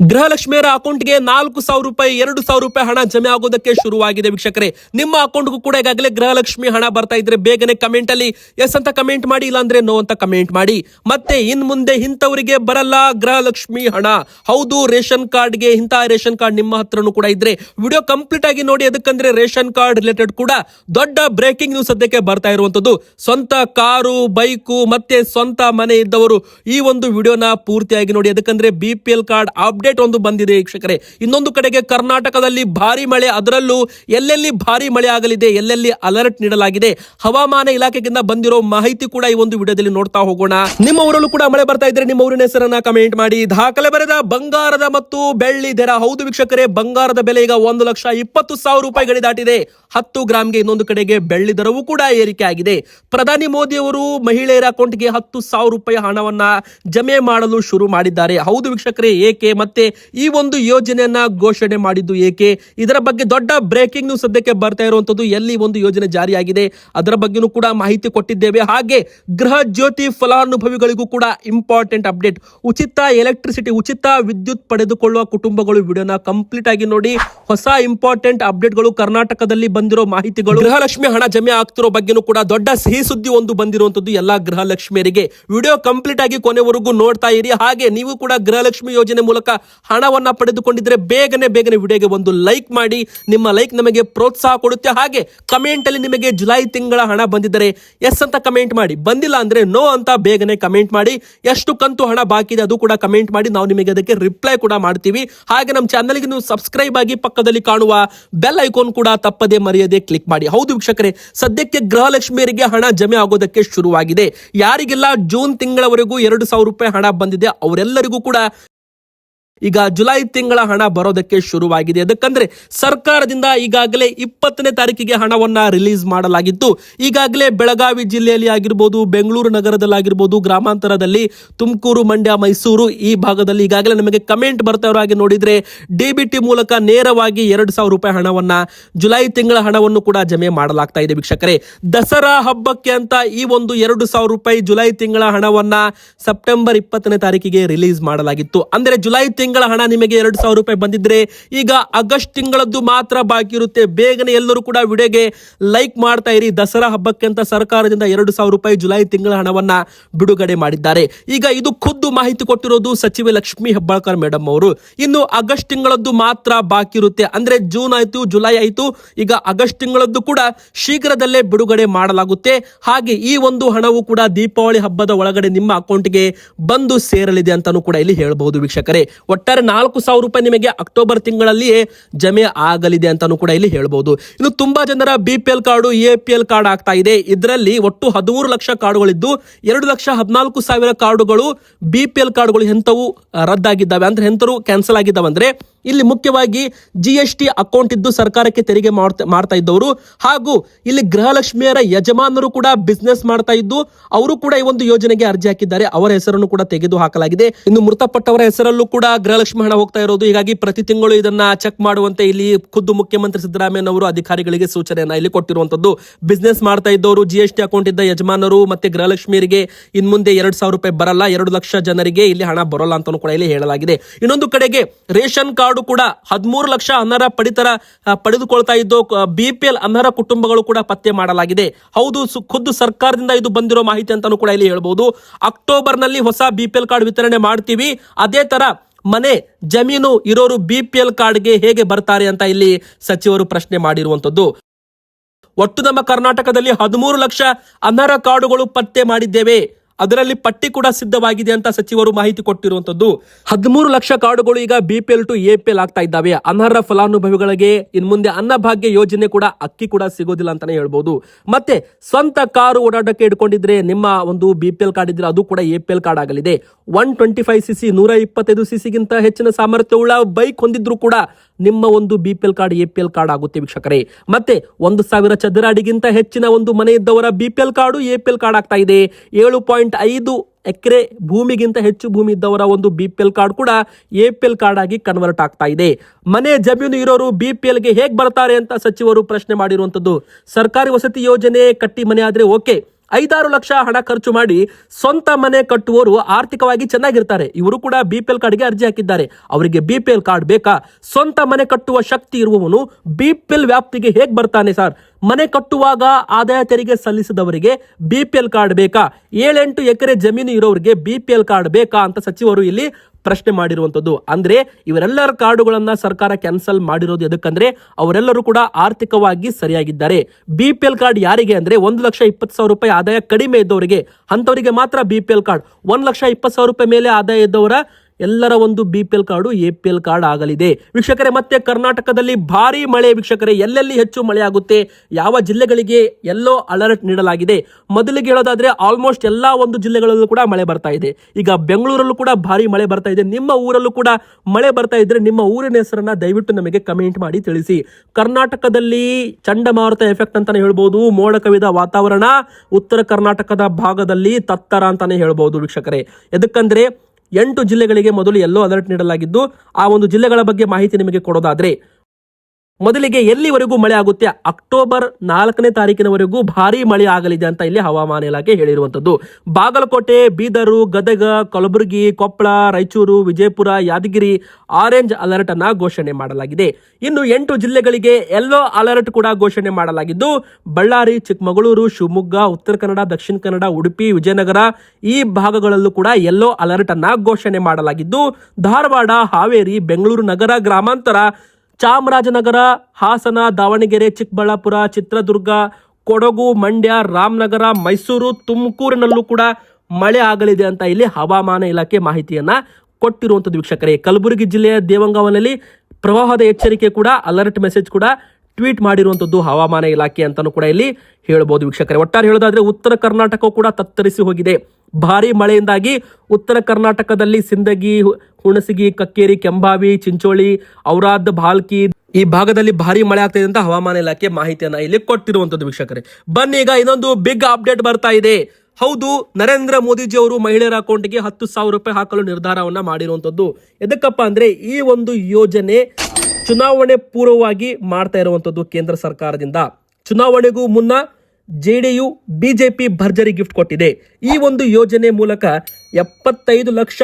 ಗೃಹಲಕ್ಷ್ಮಿಯರ ಅಕೌಂಟ್ಗೆ ನಾಲ್ಕು ಸಾವಿರ ರೂಪಾಯಿ, ಎರಡು ಸಾವಿರ ರೂಪಾಯಿ ಹಣ ಜಮೆ ಆಗೋದಕ್ಕೆ ಶುರುವಾಗಿದೆ ವೀಕ್ಷಕರೇ. ನಿಮ್ಮ ಅಕೌಂಟ್ಗೂ ಕೂಡ ಈಗಾಗಲೇ ಗೃಹಲಕ್ಷ್ಮಿ ಹಣ ಬರ್ತಾ ಇದ್ರೆ ಬೇಗನೆ ಕಮೆಂಟ್ ಅಲ್ಲಿ ಎಸ್ ಅಂತ ಕಮೆಂಟ್ ಮಾಡಿ, ಇಲ್ಲಾಂದ್ರೆ ನೋ ಅಂತ ಕಮೆಂಟ್ ಮಾಡಿ. ಮತ್ತೆ ಇನ್ ಮುಂದೆ ಇಂಥವರಿಗೆ ಬರಲ್ಲ ಗೃಹಲಕ್ಷ್ಮಿ ಹಣ. ಹೌದು, ರೇಷನ್ ಕಾರ್ಡ್ಗೆ ಇಂತಹ ರೇಷನ್ ಕಾರ್ಡ್ ನಿಮ್ಮ ಹತ್ರನೂ ಕೂಡ ಇದ್ರೆ. ವಿಡಿಯೋ ಕಂಪ್ಲೀಟ್ ಆಗಿ ನೋಡಿ, ಅದಕ್ಕಂದ್ರೆ ರೇಷನ್ ಕಾರ್ಡ್ ರಿಲೇಟೆಡ್ ಕೂಡ ದೊಡ್ಡ ಬ್ರೇಕಿಂಗ್ ನ್ಯೂಸ್ ಸದ್ಯಕ್ಕೆ ಬರ್ತಾ ಇರುವಂತದ್ದು. ಸ್ವಂತ ಕಾರು, ಬೈಕು, ಮತ್ತೆ ಸ್ವಂತ ಮನೆ ಇದ್ದವರು ಈ ಒಂದು ವಿಡಿಯೋನ ಪೂರ್ತಿಯಾಗಿ ನೋಡಿ. ಅದಕ್ಕಂದ್ರೆ B P L card update ಒಂದು ಬಂದಿದೆ ವೀಕ್ಷಕರೇ. ಇನ್ನೊಂದು ಕಡೆಗೆ ಕರ್ನಾಟಕದಲ್ಲಿ ಭಾರಿ ಮಳೆ, ಅದರಲ್ಲೂ ಎಲ್ಲೆಲ್ಲಿ ಭಾರಿ ಮಳೆ ಆಗಲಿದೆ, ಎಲ್ಲೆಲ್ಲಿ ಅಲರ್ಟ್ ನೀಡಲಾಗಿದೆ, ಹವಾಮಾನ ಇಲಾಖೆಗಿಂತ ಬಂದಿರೋ ಮಾಹಿತಿ ಕೂಡ ಈ ಒಂದು ವಿಡಿಯೋದಲ್ಲಿ ನೋಡ್ತಾ ಹೋಗೋಣ. ನಿಮ್ಮ ಊರಲ್ಲೂ ಕೂಡ ಮಳೆ ಬರ್ತಾ ಇದ್ರೆ ನಿಮ್ಮ ಊರಿನ ಹೆಸರನ್ನ ಕಮೆಂಟ್ ಮಾಡಿ. ದಾಖಲೆ ಬರೆದ ಬಂಗಾರದ ಮತ್ತು ಬೆಳ್ಳಿ ದರ. ಹೌದು ವೀಕ್ಷಕರೇ, ಬಂಗಾರದ ಬೆಲೆ ಈಗ ಒಂದು ಲಕ್ಷ ಇಪ್ಪತ್ತು ಸಾವಿರ ರೂಪಾಯಿ ಗಡಿ ದಾಟಿದೆ. ಹತ್ತು ಗ್ರಾಮ್ಗೆ ಇನ್ನೊಂದು ಕಡೆಗೆ ಬೆಳ್ಳಿ ದರವೂ ಕೂಡ ಏರಿಕೆ ಆಗಿದೆ. ಪ್ರಧಾನಿ ಮೋದಿ ಅವರು ಮಹಿಳೆಯರ ಅಕೌಂಟ್ಗೆ ಹತ್ತು ಸಾವಿರ ರೂಪಾಯಿ ಹಣವನ್ನ ಜಮೆ ಮಾಡಲು ಶುರು ಮಾಡಿದ್ದಾರೆ. ಹೌದು ವೀಕ್ಷಕರೇ, ಏಕೆ ಮತ್ತೆ ಈ ಒಂದು ಯೋಜನೆಯನ್ನ ಘೋಷಣೆ ಮಾಡಿದ್ದು ಏಕೆ? ಇದರ ಬಗ್ಗೆ ದೊಡ್ಡ ಬ್ರೇಕಿಂಗ್ ನ್ಯೂಸ್ ಸದ್ಯಕ್ಕೆ ಬರ್ತಾ ಇರುವಂತದ್ದು ಎಲ್ಲಿ ಒಂದು ಯೋಜನೆ ಜಾರಿಯಾಗಿದೆ? ಅದರ ಬಗ್ಗೆನೂ ಕೂಡ ಮಾಹಿತಿ ಕೊಟ್ಟಿದ್ದೇವೆ. ಹಾಗೆ ಗೃಹ ಜ್ಯೋತಿ ಫಲಾನುಭವಿಗಳಿಗೂ ಕೂಡ ಇಂಪಾರ್ಟೆಂಟ್ ಅಪ್ಡೇಟ್ ಉಚಿತ ಎಲೆಕ್ಟ್ರಿಸಿಟಿ ಉಚಿತ ವಿದ್ಯುತ್ ಪಡೆದುಕೊಳ್ಳುವ ಕುಟುಂಬಗಳು ವಿಡಿಯೋನ ಕಂಪ್ಲೀಟ್ ಆಗಿ ನೋಡಿ. ಹೊಸ ಇಂಪಾರ್ಟೆಂಟ್ ಅಪ್ಡೇಟ್ಗಳು ಕರ್ನಾಟಕದಲ್ಲಿ ಬಂದಿರೋ ಮಾಹಿತಿಗಳು. ಗೃಹಲಕ್ಷ್ಮಿ ಹಣ ಜಮೆ ಆಗ್ತಿರೋ ಬಗ್ಗೆನೂ ಕೂಡ ದೊಡ್ಡ ಸಿಹಿ ಸುದ್ದಿ ಒಂದು ಬಂದಿರುವಂತದ್ದು ಎಲ್ಲಾ ಗೃಹಲಕ್ಷ್ಮಿಯರಿಗೆ. ವಿಡಿಯೋ ಕಂಪ್ಲೀಟ್ ಆಗಿ ಕೊನೆವರೆಗೂ ನೋಡ್ತಾ ಇರಿ. ಹಾಗೆ ನೀವು ಕೂಡ ಗೃಹಲಕ್ಷ್ಮಿ ಯೋಜನೆ ಮೂಲಕ ಹಣವನ್ನ ಪಡೆದುಕೊಂಡಿದ್ರೆ ಬೇಗನೆ ಬೇಗನೆ ವಿಡಿಯೋಗೆ ಒಂದು ಲೈಕ್ ಮಾಡಿ. ನಿಮ್ಮ ಲೈಕ್ ನಮಗೆ ಪ್ರೋತ್ಸಾಹ ಕೊಡುತ್ತೆ. ಹಾಗೆ ಕಮೆಂಟ್ ಅಲ್ಲಿ ನಿಮಗೆ ಜುಲೈ ತಿಂಗಳ ಹಣ ಬಂದಿದ್ದರೆ ಎಸ್ ಅಂತ ಕಮೆಂಟ್ ಮಾಡಿ. ಬಂದಿಲ್ಲ ಅಂದ್ರೆ ನೋ ಅಂತ ಬೇಗನೆ ಕಮೆಂಟ್ ಮಾಡಿ. ಎಷ್ಟು ಕಂತು ಹಣ ಬಾಕಿ ಇದೆ ಅದು ಕೂಡ ಕಮೆಂಟ್ ಮಾಡಿ. ನಾವು ನಿಮಗೆ ಅದಕ್ಕೆ ರಿಪ್ಲೈ ಕೂಡ ಮಾಡ್ತೀವಿ. ಹಾಗೆ ನಮ್ಮ ಚಾನಲ್ಗೆ ನೀವು ಸಬ್ಸ್ಕ್ರೈಬ್ ಆಗಿ ಪಕ್ಕದಲ್ಲಿ ಕಾಣುವ ಬೆಲ್ ಐಕೋನ್ ಕೂಡ ತಪ್ಪದೆ ಮರೆಯದೆ ಕ್ಲಿಕ್ ಮಾಡಿ. ಹೌದು ವೀಕ್ಷಕರೇ, ಸದ್ಯಕ್ಕೆ ಗೃಹಲಕ್ಷ್ಮಿಯರಿಗೆ ಹಣ ಜಮೆ ಆಗೋದಕ್ಕೆ ಶುರುವಾಗಿದೆ. ಯಾರಿಗೆಲ್ಲ ಜೂನ್ ತಿಂಗಳವರೆಗೂ ಎರಡು ಸಾವಿರ ರೂಪಾಯಿ ಹಣ ಬಂದಿದೆ, ಅವರೆಲ್ಲರಿಗೂ ಕೂಡ ಈಗ ಜುಲೈ ತಿಂಗಳ ಹಣ ಬರೋದಕ್ಕೆ ಶುರುವಾಗಿದೆ. ಅದಕ್ಕಂದ್ರೆ ಸರ್ಕಾರದಿಂದ ಈಗಾಗಲೇ ಇಪ್ಪತ್ತನೇ ತಾರೀಕಿಗೆ ಹಣವನ್ನ ರಿಲೀಸ್ ಮಾಡಲಾಗಿತ್ತು. ಈಗಾಗಲೇ ಬೆಳಗಾವಿ ಜಿಲ್ಲೆಯಲ್ಲಿ ಆಗಿರ್ಬೋದು, ಬೆಂಗಳೂರು ನಗರದಲ್ಲಿ ಆಗಿರ್ಬೋದು, ಗ್ರಾಮಾಂತರದಲ್ಲಿ ತುಮಕೂರು, ಮಂಡ್ಯ, ಮೈಸೂರು ಈ ಭಾಗದಲ್ಲಿ ಈಗಾಗಲೇ ನಮಗೆ ಕಮೆಂಟ್ ಬರ್ತಾ ಇರೋ ಹಾಗೆ ನೋಡಿದ್ರೆ ಡಿಬಿಟಿ ಮೂಲಕ ನೇರವಾಗಿ ಎರಡು ಸಾವಿರ ರೂಪಾಯಿ ಹಣವನ್ನ ಜುಲೈ ತಿಂಗಳ ಹಣವನ್ನು ಕೂಡ ಜಮೆ ಮಾಡಲಾಗ್ತಾ ಇದೆ ವೀಕ್ಷಕರೇ. ದಸರಾ ಹಬ್ಬಕ್ಕೆ ಅಂತ ಈ ಒಂದು ಎರಡು ಸಾವಿರ ರೂಪಾಯಿ ಜುಲೈ ತಿಂಗಳ ಹಣವನ್ನ ಸೆಪ್ಟೆಂಬರ್ ಇಪ್ಪತ್ತನೇ ತಾರೀಕಿಗೆ ರಿಲೀಸ್ ಮಾಡಲಾಗಿತ್ತು. ಅಂದ್ರೆ ಜುಲೈ ತಿಂಗಳ ಹಣ ನಿಮಗೆ ಎರಡು ಸಾವಿರ ರೂಪಾಯಿ ಬಂದಿದ್ರೆ ಈಗ ಆಗಸ್ಟ್ ತಿಂಗಳದ್ದು ಮಾತ್ರ ಬಾಕಿ ಇರುತ್ತೆ. ಬೇಗನೆ ಎಲ್ಲರೂ ಕೂಡ ವಿಡಿಯೋಗೆ ಲೈಕ್ ಮಾಡ್ತಾ ಇರಿ. ದಸರಾ ಹಬ್ಬಕ್ಕೆ ಅಂತ ಸರ್ಕಾರದಿಂದ ಎರಡು ಸಾವಿರ ರೂಪಾಯಿ ಜುಲೈ ತಿಂಗಳ ಹಣವನ್ನ ಬಿಡುಗಡೆ ಮಾಡಿದ್ದಾರೆ. ಈಗ ಇದು ಖುದ್ದು ಮಾಹಿತಿ ಕೊಟ್ಟಿರೋದು ಸಚಿವೆ ಲಕ್ಷ್ಮಿ ಹೆಬ್ಬಾಳ್ಕರ್ ಮೇಡಮ್ ಅವರು. ಇನ್ನು ಆಗಸ್ಟ್ ತಿಂಗಳದ್ದು ಮಾತ್ರ ಬಾಕಿ ಇರುತ್ತೆ. ಅಂದ್ರೆ ಜೂನ್ ಆಯ್ತು, ಜುಲೈ ಆಯ್ತು, ಈಗ ಆಗಸ್ಟ್ ತಿಂಗಳದ್ದು ಕೂಡ ಶೀಘ್ರದಲ್ಲೇ ಬಿಡುಗಡೆ ಮಾಡಲಾಗುತ್ತೆ. ಹಾಗೆ ಈ ಒಂದು ಹಣವು ಕೂಡ ದೀಪಾವಳಿ ಹಬ್ಬದ ಒಳಗಡೆ ನಿಮ್ಮ ಅಕೌಂಟ್ಗೆ ಬಂದು ಸೇರಲಿದೆ ಅಂತಾನೂ ಕೂಡ ಇಲ್ಲಿ ಹೇಳಬಹುದು ವೀಕ್ಷಕರೇ. ಒಟ್ಟಾರೆ ನಾಲ್ಕು ಸಾವಿರ ರೂಪಾಯಿ ನಿಮಗೆ ಅಕ್ಟೋಬರ್ ತಿಂಗಳಲ್ಲಿ ಜಮೆ ಆಗಲಿದೆ ಅಂತಾನೂ ಕೂಡ ಇಲ್ಲಿ ಹೇಳಬಹುದು ಇನ್ನು ತುಂಬಾ ಜನರ B P L card A P L card ಆಗ್ತಾ ಇದೆ. ಇದರಲ್ಲಿ ಒಟ್ಟು ಹದಿಮೂರು ಲಕ್ಷ ಕಾರ್ಡುಗಳಿದ್ದು, ಎರಡು ಲಕ್ಷ ಹದಿನಾಲ್ಕು ಸಾವಿರ ಕಾರ್ಡುಗಳು ಬಿ ಪಿ ಎಲ್ ಕಾರ್ಡುಗಳು ಎಂಥವು ರದ್ದಾಗಿದ್ದಾವೆ. ಅಂದ್ರೆ ಎಂತರು ಕ್ಯಾನ್ಸಲ್ ಆಗಿದ್ದಾವೆ ಅಂದ್ರೆ ಇಲ್ಲಿ ಮುಖ್ಯವಾಗಿ ಜಿ ಎಸ್ ಟಿ ಅಕೌಂಟ್ ಇದ್ದು ಸರ್ಕಾರಕ್ಕೆ ತೆರಿಗೆ ಮಾಡ್ತಾ ಮಾಡ್ತಾ ಇದ್ದವರು, ಹಾಗೂ ಇಲ್ಲಿ ಗೃಹಲಕ್ಷ್ಮಿಯರ ಯಜಮಾನರು ಕೂಡ ಬಿಸ್ನೆಸ್ ಮಾಡ್ತಾ ಇದ್ದು, ಅವರು ಕೂಡ ಈ ಒಂದು ಯೋಜನೆಗೆ ಅರ್ಜಿ ಹಾಕಿದ್ದಾರೆ. ಅವರ ಹೆಸರನ್ನು ಕೂಡ ತೆಗೆದು ಹಾಕಲಾಗಿದೆ ಇನ್ನು ಮೃತಪಟ್ಟವರ ಹೆಸರಲ್ಲೂ ಕೂಡ ಗೃಹಲಕ್ಷ್ಮಿ ಹಣ ಹೋಗ್ತಾ ಇರೋದು. ಹೀಗಾಗಿ ಪ್ರತಿ ತಿಂಗಳು ಇದನ್ನ ಚೆಕ್ ಮಾಡುವಂತೆ ಇಲ್ಲಿ ಖುದ್ದು ಮುಖ್ಯಮಂತ್ರಿ ಸಿದ್ದರಾಮಯ್ಯನವರು ಅಧಿಕಾರಿಗಳಿಗೆ ಸೂಚನೆಯನ್ನ ಇಲ್ಲಿ ಕೊಟ್ಟಿರುವಂತದ್ದು. ಬಿಸ್ನೆಸ್ ಮಾಡ್ತಾ ಇದ್ದವರು ಜಿ ಎಸ್ ಟಿ ಅಕೌಂಟ್ ಇದ್ದ ಯಜಮಾನರು ಮತ್ತೆ ಗೃಹಲಕ್ಷ್ಮಿಯರಿಗೆ ಇನ್ ಮುಂದೆ ಎರಡ್ ಸಾವಿರ ರೂಪಾಯಿ ಬರಲ್ಲ, ಎರಡು ಲಕ್ಷ ಜನರಿಗೆ ಇಲ್ಲಿ ಹಣ ಬರೋಲ್ಲ ಅಂತಾನೂ ಕೂಡ ಇಲ್ಲಿ ಹೇಳಲಾಗಿದೆ. ಇನ್ನೊಂದು ಕಡೆಗೆ ರೇಷನ್ ಕಾರ್ಡು ಕೂಡ ಹದಿಮೂರು ಲಕ್ಷ ಅನರ್ಹ ಪಡಿತರ ಪಡೆದುಕೊಳ್ತಾ ಇದ್ದು ಬಿ ಪಿ ಎಲ್ ಕುಟುಂಬಗಳು ಕೂಡ ಪತ್ತೆ ಮಾಡಲಾಗಿದೆ. ಹೌದು ಖುದ್ದು ಸರ್ಕಾರದಿಂದ ಇದು ಬಂದಿರೋ ಮಾಹಿತಿ ಅಂತಾನು ಕೂಡ ಇಲ್ಲಿ ಹೇಳಬಹುದು ಅಕ್ಟೋಬರ್ನಲ್ಲಿ ಹೊಸ ಬಿ ಕಾರ್ಡ್ ವಿತರಣೆ ಮಾಡ್ತೀವಿ. ಅದೇ ತರ ಮನೆ, ಜಮೀನು ಇರೋರು ಬಿ ಪಿ ಎಲ್ ಕಾರ್ಡ್ಗೆ ಹೇಗೆ ಬರ್ತಾರೆ ಅಂತ ಇಲ್ಲಿ ಸಚಿವರು ಪ್ರಶ್ನೆ ಮಾಡಿರುವಂತದ್ದು ಒಟ್ಟು ನಮ್ಮ ಕರ್ನಾಟಕದಲ್ಲಿ ಹದಿಮೂರು ಲಕ್ಷ ಅನರ್ಹ ಕಾರ್ಡುಗಳು ಪತ್ತೆ ಮಾಡಿದ್ದೇವೆ. ಅದರಲ್ಲಿ ಪಟ್ಟಿ ಕೂಡ ಸಿದ್ಧವಾಗಿದೆ ಅಂತ ಸಚಿವರು ಮಾಹಿತಿ ಕೊಟ್ಟಿರುವಂತದ್ದು. ಹದಿಮೂರು ಲಕ್ಷ ಕಾರ್ಡುಗಳು ಈಗ ಬಿಪಿಎಲ್ ಟು ಎಪಿಎಲ್ ಆಗ್ತಾ ಇದ್ದಾವೆ. ಅನರ್ಹ ಫಲಾನುಭವಿಗಳಿಗೆ ಇನ್ ಮುಂದೆ ಅನ್ನಭಾಗ್ಯ ಯೋಜನೆ ಕೂಡ ಅಕ್ಕಿ ಕೂಡ ಸಿಗೋದಿಲ್ಲ ಅಂತಾನೆ ಹೇಳ್ಬೋದು. ಮತ್ತೆ ಸ್ವಂತ ಕಾರು ಓಡಾಟಕ್ಕೆ ಇಟ್ಕೊಂಡಿದ್ರೆ ನಿಮ್ಮ ಒಂದು ಬಿಪಿಎಲ್ ಕಾರ್ಡ್ ಇದ್ರೆ ಅದು ಕೂಡ ಎಪಿಎಲ್ ಕಾರ್ಡ್ ಆಗಲಿದೆ. One twenty five C C ನೂರ ಇಪ್ಪತ್ತೈದು ಸಿ ಸಿಗಿಂತ ಹೆಚ್ಚಿನ ಸಾಮರ್ಥ್ಯವುಳ್ಳ ಬೈಕ್ ಹೊಂದಿದ್ರು ಕೂಡ ನಿಮ್ಮ ಒಂದು B P L card A P L card ಆಗುತ್ತೆ ವೀಕ್ಷಕರೇ. ಮತ್ತೆ ಒಂದು ಸಾವಿರ ಚದರ ಅಡಿಗಿಂತ ಹೆಚ್ಚಿನ ಒಂದು ಮನೆ ಇದ್ದವರ B P L card A P L card ಆಗ್ತಾ ಇದೆ. ಏಳು ಪಾಯಿಂಟ್ ಐದು ಎಕರೆ ಭೂಮಿಗಿಂತ ಹೆಚ್ಚು ಭೂಮಿ ಇದ್ದವರ ಒಂದು ಬಿ ಪಿ ಎಲ್ ಕಾರ್ಡ್ ಕೂಡ ಎ ಪಿ ಎಲ್ ಕಾರ್ಡ್ ಆಗಿ ಕನ್ವರ್ಟ್ ಆಗ್ತಾ ಇದೆ. ಮನೆ ಜಮೀನು ಇರೋರು ಬಿ ಪಿ ಎಲ್ಗೆ ಹೇಗೆ ಬರ್ತಾರೆ ಅಂತ ಸಚಿವರು ಪ್ರಶ್ನೆ ಮಾಡಿರುವಂತದ್ದು, ಸರ್ಕಾರಿ ವಸತಿ ಯೋಜನೆ ಕಟ್ಟಿ ಮನೆ ಆದ್ರೆ ಓಕೆ ಐದಾರು ಲಕ್ಷ ಹಣ ಖರ್ಚು ಮಾಡಿ ಸ್ವಂತ ಮನೆ ಕಟ್ಟುವವರು ಆರ್ಥಿಕವಾಗಿ ಚೆನ್ನಾಗಿರ್ತಾರೆ. ಇವರು ಕೂಡ ಬಿ ಪಿ ಎಲ್ ಕಾರ್ಡ್ಗೆ ಅರ್ಜಿ ಹಾಕಿದ್ದಾರೆ. ಅವರಿಗೆ ಬಿ ಪಿ ಎಲ್ ಕಾರ್ಡ್ ಬೇಕಾ? ಸ್ವಂತ ಮನೆ ಕಟ್ಟುವ ಶಕ್ತಿ ಇರುವವನು ಬಿ ಪಿ ಎಲ್ ವ್ಯಾಪ್ತಿಗೆ ಹೇಗೆ ಬರ್ತಾನೆ ಸರ್? ಮನೆ ಕಟ್ಟುವಾಗ ಆದಾಯ ತೆರಿಗೆ ಸಲ್ಲಿಸಿದವರಿಗೆ ಬಿ ಪಿ ಎಲ್ ಕಾರ್ಡ್ ಬೇಕಾ? ಏಳೆಂಟು ಎಕರೆ ಜಮೀನು ಇರೋರಿಗೆ ಬಿ ಪಿ ಎಲ್ ಕಾರ್ಡ್ ಬೇಕಾ ಅಂತ ಸಚಿವರು ಇಲ್ಲಿ ಪ್ರಶ್ನೆ ಮಾಡಿರುವಂತದ್ದು ಅಂದ್ರೆ ಇವರೆಲ್ಲರ ಕಾರ್ಡುಗಳನ್ನ ಸರ್ಕಾರ ಕ್ಯಾನ್ಸಲ್ ಮಾಡಿರೋದು ಎದಕ್ಕಂದ್ರೆ ಅವರೆಲ್ಲರೂ ಕೂಡ ಆರ್ಥಿಕವಾಗಿ ಸರಿಯಾಗಿದ್ದಾರೆ. ಬಿ ಪಿ ಎಲ್ ಕಾರ್ಡ್ ಯಾರಿಗೆ ಅಂದ್ರೆ ಒಂದು ಲಕ್ಷ ಇಪ್ಪತ್ತು ಸಾವಿರ ರೂಪಾಯಿ ಆದಾಯ ಕಡಿಮೆ ಇದ್ದವರಿಗೆ ಅಂತವರಿಗೆ ಮಾತ್ರ ಬಿ ಪಿ ಎಲ್ ಕಾರ್ಡ್ ಒಂದು ಲಕ್ಷ ಇಪ್ಪತ್ತು ಸಾವಿರ ರೂಪಾಯಿ ಮೇಲೆ ಆದಾಯ ಇದ್ದವರ ಎಲ್ಲರ ಒಂದು B P L card A P L card ಆಗಲಿದೆ. ವೀಕ್ಷಕರೇ, ಮತ್ತೆ ಕರ್ನಾಟಕದಲ್ಲಿ ಭಾರಿ ಮಳೆ ವೀಕ್ಷಕರೇ, ಎಲ್ಲೆಲ್ಲಿ ಹೆಚ್ಚು ಮಳೆ ಆಗುತ್ತೆ? ಯಾವ ಜಿಲ್ಲೆಗಳಿಗೆ ಎಲ್ಲೋ ಅಲರ್ಟ್ ನೀಡಲಾಗಿದೆ? ಮೊದಲಿಗೆ ಹೇಳೋದಾದ್ರೆ ಆಲ್ಮೋಸ್ಟ್ ಎಲ್ಲಾ ಒಂದು ಜಿಲ್ಲೆಗಳಲ್ಲೂ ಕೂಡ ಮಳೆ ಬರ್ತಾ ಇದೆ. ಈಗ ಬೆಂಗಳೂರಲ್ಲೂ ಕೂಡ ಭಾರಿ ಮಳೆ ಬರ್ತಾ ಇದೆ. ನಿಮ್ಮ ಊರಲ್ಲೂ ಕೂಡ ಮಳೆ ಬರ್ತಾ ಇದ್ರೆ ನಿಮ್ಮ ಊರಿನ ಹೆಸರನ್ನ ದಯವಿಟ್ಟು ನಮಗೆ ಕಮೆಂಟ್ ಮಾಡಿ ತಿಳಿಸಿ. ಕರ್ನಾಟಕದಲ್ಲಿ ಚಂಡಮಾರುತ ಎಫೆಕ್ಟ್ ಅಂತಾನೆ ಹೇಳ್ಬೋದು. ಮೋಡ ಕವಿದ ವಾತಾವರಣ, ಉತ್ತರ ಕರ್ನಾಟಕದ ಭಾಗದಲ್ಲಿ ತತ್ತರ ಅಂತಾನೆ ಹೇಳ್ಬೋದು ವೀಕ್ಷಕರೇ. ಎದಕ್ಕಂದ್ರೆ ಎಂಟು ಜಿಲ್ಲೆಗಳಿಗೆ ಮೊದಲು ಎಲ್ಲೋ ಅಲರ್ಟ್ ನೀಡಲಾಗಿದ್ದು ಆ ಒಂದು ಜಿಲ್ಲೆಗಳ ಬಗ್ಗೆ ಮಾಹಿತಿ ನಿಮಗೆ ಕೊಡೋದಾದ್ರೆ ಮೊದಲಿಗೆ ಎಲ್ಲಿವರೆಗೂ ಮಳೆ ಆಗುತ್ತೆ? ಅಕ್ಟೋಬರ್ ನಾಲ್ಕನೇ ತಾರೀಕಿನವರೆಗೂ ಭಾರಿ ಮಳೆ ಆಗಲಿದೆ ಅಂತ ಇಲ್ಲಿ ಹವಾಮಾನ ಇಲಾಖೆ ಹೇಳಿರುವಂತದ್ದು ಬಾಗಲಕೋಟೆ, ಬೀದರು, ಗದಗ, ಕಲಬುರಗಿ, ಕೊಪ್ಪಳ, ರಾಯಚೂರು, ವಿಜಯಪುರ, ಯಾದಗಿರಿ ಆರೆಂಜ್ ಅಲರ್ಟ್ ಅನ್ನ ಘೋಷಣೆ ಮಾಡಲಾಗಿದೆ. ಇನ್ನು ಎಂಟು ಜಿಲ್ಲೆಗಳಿಗೆ ಯೆಲ್ಲೋ ಅಲರ್ಟ್ ಕೂಡ ಘೋಷಣೆ ಮಾಡಲಾಗಿದ್ದು, ಬಳ್ಳಾರಿ, ಚಿಕ್ಕಮಗಳೂರು, ಶಿವಮೊಗ್ಗ, ಉತ್ತರ ಕನ್ನಡ, ದಕ್ಷಿಣ ಕನ್ನಡ, ಉಡುಪಿ, ವಿಜಯನಗರ ಈ ಭಾಗಗಳಲ್ಲೂ ಕೂಡ ಯೆಲ್ಲೋ ಅಲರ್ಟ್ ಅನ್ನ ಘೋಷಣೆ ಮಾಡಲಾಗಿದ್ದು, ಧಾರವಾಡ, ಹಾವೇರಿ, ಬೆಂಗಳೂರು ನಗರ ಗ್ರಾಮಾಂತರ ಚಾಮರಾಜನಗರ, ಹಾಸನ, ದಾವಣಗೆರೆ, ಚಿಕ್ಕಬಳ್ಳಾಪುರ, ಚಿತ್ರದುರ್ಗ, ಕೊಡಗು, ಮಂಡ್ಯ, ರಾಮನಗರ, ಮೈಸೂರು, ತುಮಕೂರಿನಲ್ಲೂ ಕೂಡ ಮಳೆ ಆಗಲಿದೆ ಅಂತ ಇಲ್ಲಿ ಹವಾಮಾನ ಇಲಾಖೆ ಮಾಹಿತಿಯನ್ನ ಕೊಟ್ಟಿರುವಂಥದ್ದು ವೀಕ್ಷಕರೇ. ಕಲಬುರಗಿ ಜಿಲ್ಲೆಯ ದೇವಂಗಾವನಲ್ಲಿ ಪ್ರವಾಹದ ಎಚ್ಚರಿಕೆ ಕೂಡ ಅಲರ್ಟ್ ಮೆಸೇಜ್ ಕೂಡ ಟ್ವೀಟ್ ಮಾಡಿರುವಂಥದ್ದು ಹವಾಮಾನ ಇಲಾಖೆ ಅಂತಲೂ ಕೂಡ ಇಲ್ಲಿ ಹೇಳ್ಬೋದು ವೀಕ್ಷಕರೇ. ಒಟ್ಟಾರೆ ಹೇಳೋದಾದ್ರೆ ಉತ್ತರ ಕರ್ನಾಟಕ ಕೂಡ ತತ್ತರಿಸಿ ಹೋಗಿದೆ. ಭಾರಿ ಮಳೆಯಿಂದಾಗಿ ಉತ್ತರ ಕರ್ನಾಟಕದಲ್ಲಿ ಸಿಂದಗಿ ಹುಣಸಗಿ, ಕಕ್ಕೇರಿ, ಕೆಂಬಾವಿ, ಚಿಂಚೋಳಿ, ಔರಾದ್, ಭಾಲ್ಕಿ ಈ ಭಾಗದಲ್ಲಿ ಭಾರಿ ಮಳೆ ಆಗ್ತಾ ಇದೆ ಅಂತ ಹವಾಮಾನ ಇಲಾಖೆ ಮಾಹಿತಿಯನ್ನ ಇಲ್ಲಿ ಕೊಟ್ಟಿರುವಂತದ್ದು ವೀಕ್ಷಕರೇ. ಬನ್ನಿ ಈಗ ಇನ್ನೊಂದು ಬಿಗ್ ಅಪ್ಡೇಟ್ ಬರ್ತಾ ಇದೆ. ಹೌದು, ನರೇಂದ್ರ ಮೋದಿಜಿ ಅವರು ಮಹಿಳೆಯರ ಅಕೌಂಟ್ಗೆ ಹತ್ತು ಸಾವಿರ ರೂಪಾಯಿ ಹಾಕಲು ನಿರ್ಧಾರವನ್ನ ಮಾಡಿರುವಂತದ್ದು. ಎದಕ್ಕಪ್ಪ ಅಂದ್ರೆ ಈ ಒಂದು ಯೋಜನೆ ಚುನಾವಣೆ ಪೂರ್ವವಾಗಿ ಮಾಡ್ತಾ ಇರುವಂತದ್ದು ಕೇಂದ್ರ ಸರ್ಕಾರದಿಂದ. ಚುನಾವಣೆಗೂ ಮುನ್ನ ಜೆಡಿಯು ಬಿಜೆಪಿ ಭರ್ಜರಿ ಗಿಫ್ಟ್ ಕೊಟ್ಟಿದೆ. ಈ ಒಂದು ಯೋಜನೆ ಮೂಲಕ ಎಪ್ಪತ್ತೈದು ಲಕ್ಷ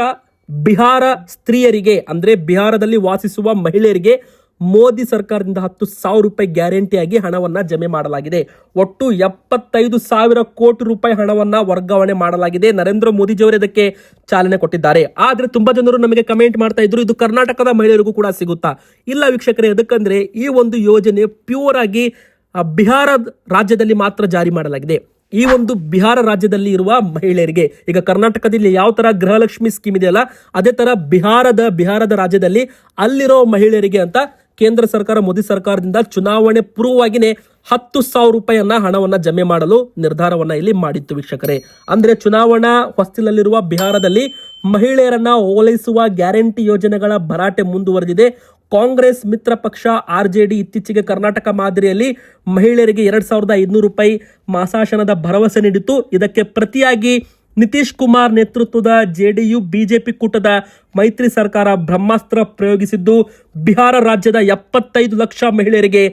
ಬಿಹಾರ ಸ್ತ್ರೀಯರಿಗೆ, ಅಂದ್ರೆ ಬಿಹಾರದಲ್ಲಿ ವಾಸಿಸುವ ಮಹಿಳೆಯರಿಗೆ ಮೋದಿ ಸರ್ಕಾರದಿಂದ ಹತ್ತು ಸಾವಿರ ರೂಪಾಯಿ ಗ್ಯಾರಂಟಿಯಾಗಿ ಹಣವನ್ನು ಜಮೆ ಮಾಡಲಾಗಿದೆ. ಒಟ್ಟು ಎಪ್ಪತ್ತೈದು ಸಾವಿರ ಕೋಟಿ ರೂಪಾಯಿ ಹಣವನ್ನು ವರ್ಗಾವಣೆ ಮಾಡಲಾಗಿದೆ. ನರೇಂದ್ರ ಮೋದಿಜಿಯವರು ಇದಕ್ಕೆ ಚಾಲನೆ ಕೊಟ್ಟಿದ್ದಾರೆ. ಆದ್ರೆ ತುಂಬಾ ಜನರು ನಮಗೆ ಕಮೆಂಟ್ ಮಾಡ್ತಾ ಇದ್ರು, ಇದು ಕರ್ನಾಟಕದ ಮಹಿಳೆಯರಿಗೂ ಕೂಡ ಸಿಗುತ್ತಾ? ಇಲ್ಲ ವೀಕ್ಷಕರೇ, ಅದಕ್ಕಂದ್ರೆ ಈ ಒಂದು ಯೋಜನೆ ಪ್ಯೂರ್ ಆಗಿ ಬಿಹಾರ ರಾಜ್ಯದಲ್ಲಿ ಮಾತ್ರ ಜಾರಿ ಮಾಡಲಾಗಿದೆ. ಈ ಒಂದು ಬಿಹಾರ ರಾಜ್ಯದಲ್ಲಿ ಇರುವ ಮಹಿಳೆಯರಿಗೆ, ಈಗ ಕರ್ನಾಟಕದಲ್ಲಿ ಯಾವ ತರ ಗೃಹಲಕ್ಷ್ಮಿ ಸ್ಕೀಮ್ ಇದೆಯಲ್ಲ, ಅದೇ ತರ ಬಿಹಾರದ ಬಿಹಾರದ ರಾಜ್ಯದಲ್ಲಿ ಅಲ್ಲಿರೋ ಮಹಿಳೆಯರಿಗೆ ಅಂತ ಕೇಂದ್ರ ಸರ್ಕಾರ, ಮೋದಿ ಸರ್ಕಾರದಿಂದ ಚುನಾವಣೆ ಪೂರ್ವವಾಗಿನೇ ಹತ್ತು ಸಾವಿರ ರೂಪಾಯಿಯನ್ನ ಹಣವನ್ನ ಜಮೆ ಮಾಡಲು ನಿರ್ಧಾರವನ್ನ ಇಲ್ಲಿ ಮಾಡಿತ್ತು ವೀಕ್ಷಕರೇ. ಅಂದ್ರೆ ಚುನಾವಣಾ ಹೊಸ್ತಿಲಲ್ಲಿರುವ ಬಿಹಾರದಲ್ಲಿ ಮಹಿಳೆಯರನ್ನ ಓಲೈಸುವ ಗ್ಯಾರಂಟಿ ಯೋಜನೆಗಳ ಭರಾಟೆ ಮುಂದುವರೆದಿದೆ. ಕಾಂಗ್ರೆಸ್ ಮಿತ್ರ ಪಕ್ಷ ಆರ್ ಜೆ ಡಿ ಇತ್ತೀಚೆಗೆ ಕರ್ನಾಟಕ ಮಾದರಿಯಲ್ಲಿ ಮಹಿಳೆಯರಿಗೆ ಎರಡ್ ಸಾವಿರದ ಐದುನೂರು ರೂಪಾಯಿ ಮಾಸಾಶನದ ಭರವಸೆ ನೀಡಿತು ಇದಕ್ಕೆ ಪ್ರತಿಯಾಗಿ ನಿತೀಶ್ ಕುಮಾರ್ ನೇತೃತ್ವದ ಜೆಡಿಯು ಬಿಜೆಪಿ ಕೂಟದ ಮೈತ್ರಿ ಸರ್ಕಾರ ಬ್ರಹ್ಮಾಸ್ತ್ರ ಪ್ರಯೋಗಿಸಿದ್ದು. ಬಿಹಾರ ರಾಜ್ಯದ ಎಪ್ಪತ್ತೈದು ಲಕ್ಷ ಮಹಿಳೆಯರಿಗೆ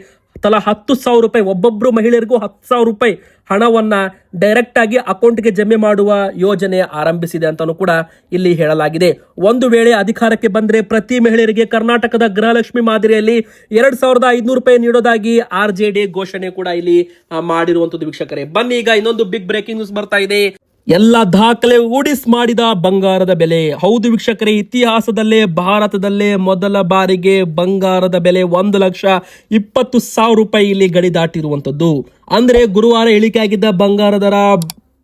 ತಲಾ ಹತ್ತು ಸಾವಿರ ರೂಪಾಯಿ, ಒಬ್ಬೊಬ್ರು ಮಹಿಳೆಯರಿಗೂ ಹತ್ತು ಸಾವಿರ ರೂಪಾಯಿ ಹಣವನ್ನ ಡೈರೆಕ್ಟ್ ಆಗಿ ಅಕೌಂಟ್ಗೆ ಜಮೆ ಮಾಡುವ ಯೋಜನೆ ಆರಂಭಿಸಿದೆ ಅಂತಲೂ ಕೂಡ ಇಲ್ಲಿ ಹೇಳಲಾಗಿದೆ. ಒಂದು ವೇಳೆ ಅಧಿಕಾರಕ್ಕೆ ಬಂದ್ರೆ ಪ್ರತಿ ಮಹಿಳೆಯರಿಗೆ ಕರ್ನಾಟಕದ ಗೃಹಲಕ್ಷ್ಮಿ ಮಾದರಿಯಲ್ಲಿ ಎರಡು ಸಾವಿರದ ಐದುನೂರು ರೂಪಾಯಿ ನೀಡೋದಾಗಿ ಆರ್ ಜೆ ಡಿ ಘೋಷಣೆ ಕೂಡ ಇಲ್ಲಿ ಮಾಡಿರುವಂಥದ್ದು ವೀಕ್ಷಕರೇ. ಬನ್ನಿ, ಈಗ ಇನ್ನೊಂದು ಬಿಗ್ ಬ್ರೇಕಿಂಗ್ ನ್ಯೂಸ್ ಬರ್ತಾ ಇದೆ. ಎಲ್ಲ ದಾಖಲೆ ಓಡಿಸ್ ಮಾಡಿದ ಬಂಗಾರದ ಬೆಲೆ. ಹೌದು ವೀಕ್ಷಕರೇ, ಇತಿಹಾಸದಲ್ಲೇ, ಭಾರತದಲ್ಲೇ ಮೊದಲ ಬಾರಿಗೆ ಬಂಗಾರದ ಬೆಲೆ ಒಂದು ಲಕ್ಷ ಇಪ್ಪತ್ತು ಸಾವಿರ ರೂಪಾಯಿ ಇಲ್ಲಿ ಗಡಿ ದಾಟಿರುವಂಥದ್ದು. ಅಂದ್ರೆ ಗುರುವಾರ ಇಳಿಕೆಯಾಗಿದ್ದ ಬಂಗಾರ ದರ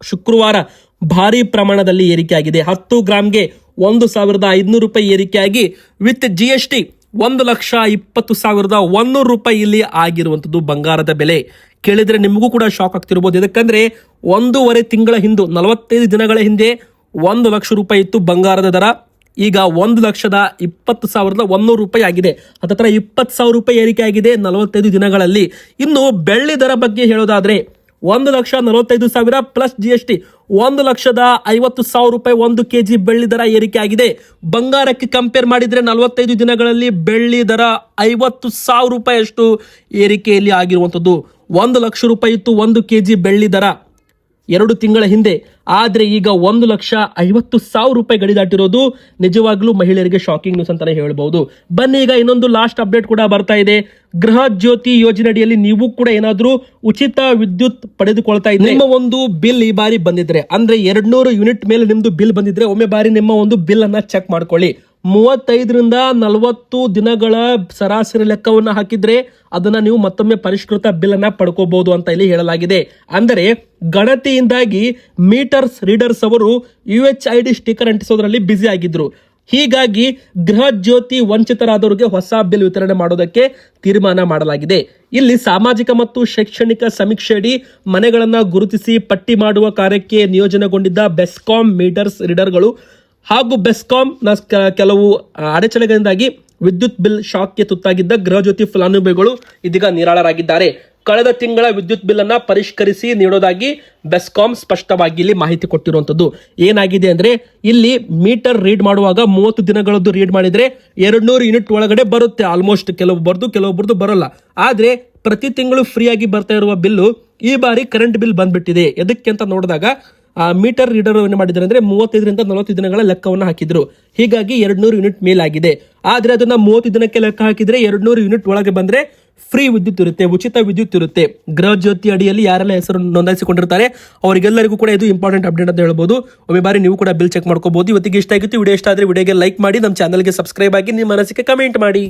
ಶುಕ್ರವಾರ ಭಾರಿ ಪ್ರಮಾಣದಲ್ಲಿ ಏರಿಕೆಯಾಗಿದೆ. ಹತ್ತು ಗ್ರಾಮ್ಗೆ ಒಂದು ಸಾವಿರದ ಐದುನೂರು ರೂಪಾಯಿ ಏರಿಕೆಯಾಗಿ ವಿತ್ ಜಿ ಎಸ್ ಟಿ ಒಂದು ಲಕ್ಷ ಇಪ್ಪತ್ತು ಸಾವಿರದ ಒಂದೂರು ರೂಪಾಯಿ ಇಲ್ಲಿ ಆಗಿರುವಂಥದ್ದು ಬಂಗಾರದ ಬೆಲೆ. ಕೇಳಿದ್ರೆ ನಿಮಗೂ ಕೂಡ ಶಾಕ್ ಆಗ್ತಿರ್ಬೋದು. ಯಾಕಂದರೆ ಒಂದೂವರೆ ತಿಂಗಳ ಹಿಂದೆ, ನಲವತ್ತೈದು ದಿನಗಳ ಹಿಂದೆ ಒಂದು ಲಕ್ಷ ರೂಪಾಯಿ ಇತ್ತು ಬಂಗಾರದ ದರ. ಈಗ ಒಂದು ಲಕ್ಷದ ಇಪ್ಪತ್ತು ಸಾವಿರದ ಒಂದೂರು ರೂಪಾಯಿ ಆಗಿದೆ. ಹತ್ತತ್ರ ಇಪ್ಪತ್ತು ಸಾವಿರ ರೂಪಾಯಿ ಏರಿಕೆ ಆಗಿದೆ ನಲವತ್ತೈದು ದಿನಗಳಲ್ಲಿ. ಇನ್ನು ಬೆಳ್ಳಿ ದರ ಬಗ್ಗೆ ಹೇಳೋದಾದ್ರೆ ಒಂದು ಲಕ್ಷ ನಲವತ್ತೈದು ಸಾವಿರ ಪ್ಲಸ್ ಜಿ ಎಸ್ ಟಿ ಒಂದು ಲಕ್ಷದ ಐವತ್ತು ಸಾವಿರ ರೂಪಾಯಿ ಒಂದು ಕೆ ಜಿ ಬೆಳ್ಳಿ ದರ ಏರಿಕೆ ಆಗಿದೆ. ಬಂಗಾರಕ್ಕೆ ಕಂಪೇರ್ ಮಾಡಿದ್ರೆ ನಲವತ್ತೈದು ದಿನಗಳಲ್ಲಿ ಬೆಳ್ಳಿ ದರ ಐವತ್ತು ಸಾವಿರ ರೂಪಾಯಿಯಷ್ಟು ಏರಿಕೆಯಲ್ಲಿ ಆಗಿರುವಂಥದ್ದು. ಒಂದು ಲಕ್ಷ ರೂಪಾಯಿ ಇತ್ತು ಒಂದು ಕೆ ಜಿ ಬೆಳ್ಳಿ ದರ. ಎರಡು ತಿಂಗಳ ಹಿಂದೆ, ಆದರೆ ಈಗ ಒಂದು ಲಕ್ಷ ಐವತ್ತು ಸಾವಿರ ರೂಪಾಯಿ ಗಡಿ ದಾಟಿರೋದು ನಿಜವಾಗ್ಲೂ ಮಹಿಳೆಯರಿಗೆ ಶಾಕಿಂಗ್ ನ್ಯೂಸ್ ಅಂತಾನೆ ಹೇಳ್ಬಹುದು ಬನ್ನಿ, ಈಗ ಇನ್ನೊಂದು ಲಾಸ್ಟ್ ಅಪ್ಡೇಟ್ ಕೂಡ ಬರ್ತಾ ಇದೆ. ಗೃಹ ಜ್ಯೋತಿ ಯೋಜನೆ ಅಡಿಯಲ್ಲಿ ನೀವು ಕೂಡ ಏನಾದರೂ ಉಚಿತ ವಿದ್ಯುತ್ ಪಡೆದುಕೊಳ್ತಾ ಇದ್ರೆ ನಿಮ್ಮ ಒಂದು ಬಿಲ್ ಈ ಬಾರಿ ಬಂದಿದ್ರೆ. ಅಂದ್ರೆ ಎರಡ್ನೂರು ಯೂನಿಟ್ ಮೇಲೆ ನಿಮ್ದು ಬಿಲ್ ಬಂದಿದ್ರೆ ಒಮ್ಮೆ ಬಾರಿ ನಿಮ್ಮ ಒಂದು ಬಿಲ್ ಅನ್ನ ಚೆಕ್ ಮಾಡ್ಕೊಳ್ಳಿ. ಮೂವತ್ತೈದರಿಂದ ನಲವತ್ತು ದಿನಗಳ ಸರಾಸರಿ ಲೆಕ್ಕವನ್ನು ಹಾಕಿದ್ರೆ ಅದನ್ನು ನೀವು ಮತ್ತೊಮ್ಮೆ ಪರಿಷ್ಕೃತ ಬಿಲ್ ಅನ್ನ ಪಡ್ಕೋಬಹುದು ಅಂತ ಇಲ್ಲಿ ಹೇಳಲಾಗಿದೆ. ಅಂದರೆ ಗಣತಿಯಿಂದಾಗಿ ಮೀಟರ್ಸ್ ರೀಡರ್ಸ್ ಅವರು U H I D sticker ಅಂಟಿಸೋದ್ರಲ್ಲಿ busy ಆಗಿದ್ರು. ಹೀಗಾಗಿ ಗೃಹ ಜ್ಯೋತಿ ವಂಚಿತರಾದವರಿಗೆ ಹೊಸ ಬಿಲ್ ವಿತರಣೆ ಮಾಡೋದಕ್ಕೆ ತೀರ್ಮಾನ ಮಾಡಲಾಗಿದೆ. ಇಲ್ಲಿ ಸಾಮಾಜಿಕ ಮತ್ತು ಶೈಕ್ಷಣಿಕ ಸಮೀಕ್ಷೆಯಡಿ ಮನೆಗಳನ್ನು ಗುರುತಿಸಿ ಪಟ್ಟಿ ಮಾಡುವ ಕಾರ್ಯಕ್ಕೆ ನಿಯೋಜನೆಗೊಂಡಿದ್ದ ಬೆಸ್ಕಾಂ ಮೀಟರ್ಸ್ ರೀಡರ್ಗಳು ಹಾಗೂ ಬೆಸ್ಕಾಂನ ಕೆಲವು ಅಡಚಣೆಗಳಿಂದಾಗಿ ವಿದ್ಯುತ್ ಬಿಲ್ ಶಾಕ್ಗೆ ತುತ್ತಾಗಿದ್ದ ಗೃಹ ಜ್ಯೋತಿ ಫಲಾನುಭವಿಗಳು ಇದೀಗ ನಿರಾಳರಾಗಿದ್ದಾರೆ. ಕಳೆದ ತಿಂಗಳ ವಿದ್ಯುತ್ ಬಿಲ್ ಅನ್ನ ಪರಿಷ್ಕರಿಸಿ ನೀಡೋದಾಗಿ ಬೆಸ್ಕಾಂ ಸ್ಪಷ್ಟವಾಗಿ ಇಲ್ಲಿ ಮಾಹಿತಿ ಕೊಟ್ಟಿರುವಂತದ್ದು ಏನಾಗಿದೆ ಅಂದ್ರೆ, ಇಲ್ಲಿ ಮೀಟರ್ ರೀಡ್ ಮಾಡುವಾಗ ಮೂವತ್ತು ದಿನಗಳದ್ದು ರೀಡ್ ಮಾಡಿದ್ರೆ ಎರಡ್ನೂರು ಯೂನಿಟ್ ಒಳಗಡೆ ಬರುತ್ತೆ. ಆಲ್ಮೋಸ್ಟ್ ಕೆಲವೊಬ್ಬರದು ಕೆಲವೊಬ್ಬರದು ಬರೋಲ್ಲ. ಆದ್ರೆ, ಪ್ರತಿ ತಿಂಗಳು ಫ್ರೀ ಆಗಿ ಬರ್ತಾ ಇರುವ ಬಿಲ್ಲು ಈ ಬಾರಿ ಕರೆಂಟ್ ಬಿಲ್ ಬಂದ್ಬಿಟ್ಟಿದೆ. ಎದಕ್ಕೆ ಅಂತ ನೋಡಿದಾಗ ಮೀಟರ್ ರೀಡರ್ ಏನು ಮಾಡಿದ್ದಾರೆ ಅಂದ್ರೆ ಮೂವತ್ತೈದರಿಂದ ನಲವತ್ತು ದಿನಗಳ ಲೆಕ್ಕವನ್ನು ಹಾಕಿದ್ರು. ಹೀಗಾಗಿ ಎರಡ್ನೂರು ಯೂನಿಟ್ ಮೇಲಾಗಿದೆ. ಆದ್ರೆ ಅದನ್ನ ಮೂವತ್ತು ದಿನಕ್ಕೆ ಲೆಕ್ಕ ಹಾಕಿದ್ರೆ ಎರಡ್ನೂರು ಯೂನಿಟ್ ಒಳಗೆ ಬಂದ್ರೆ ಫ್ರೀ ವಿದ್ಯುತ್ ಇರುತ್ತೆ, ಉಚಿತ ವಿದ್ಯುತ್ ಇರುತ್ತೆ. ಗೃಹ ಜ್ಯೋತಿ ಅಡಿಯಲ್ಲಿ ಯಾರೆಲ್ಲ ಹೆಸರು ನೋಂದಾಯಿಸಿಕೊಂಡಿರ್ತಾರೆ, ಅವರಿಗೆಲ್ಲರಿಗೂ ಕೂಡ ಇದು ಇಂಪಾರ್ಟೆಂಟ್ ಅಪ್ಡೇಟ್ ಅಂತ ಹೇಳ್ಬೋದು. ಒಮ್ಮೆ ಬಾರಿ ನೀವು ಕೂಡ ಬಿಲ್ ಚೆಕ್ ಮಾಡ್ಕೋಬಹುದು ಇವತ್ತಿಗೆ ಇಷ್ಟ ಆಗಿತ್ತು, ವಿಡಿಯೋ ಇಷ್ಟ ಆದ್ರೆ ವಿಡಿಯೋಗೆ ಲೈಕ್ ಮಾಡಿ, ನಮ್ಮ ಚಾನಲ್ಗೆ ಸಬ್ಸ್ಕ್ರೈಬ್ ಆಗಿ ನಿಮ್ಮ ಮನಸ್ಸಿಗೆ ಕಮೆಂಟ್ ಮಾಡಿ.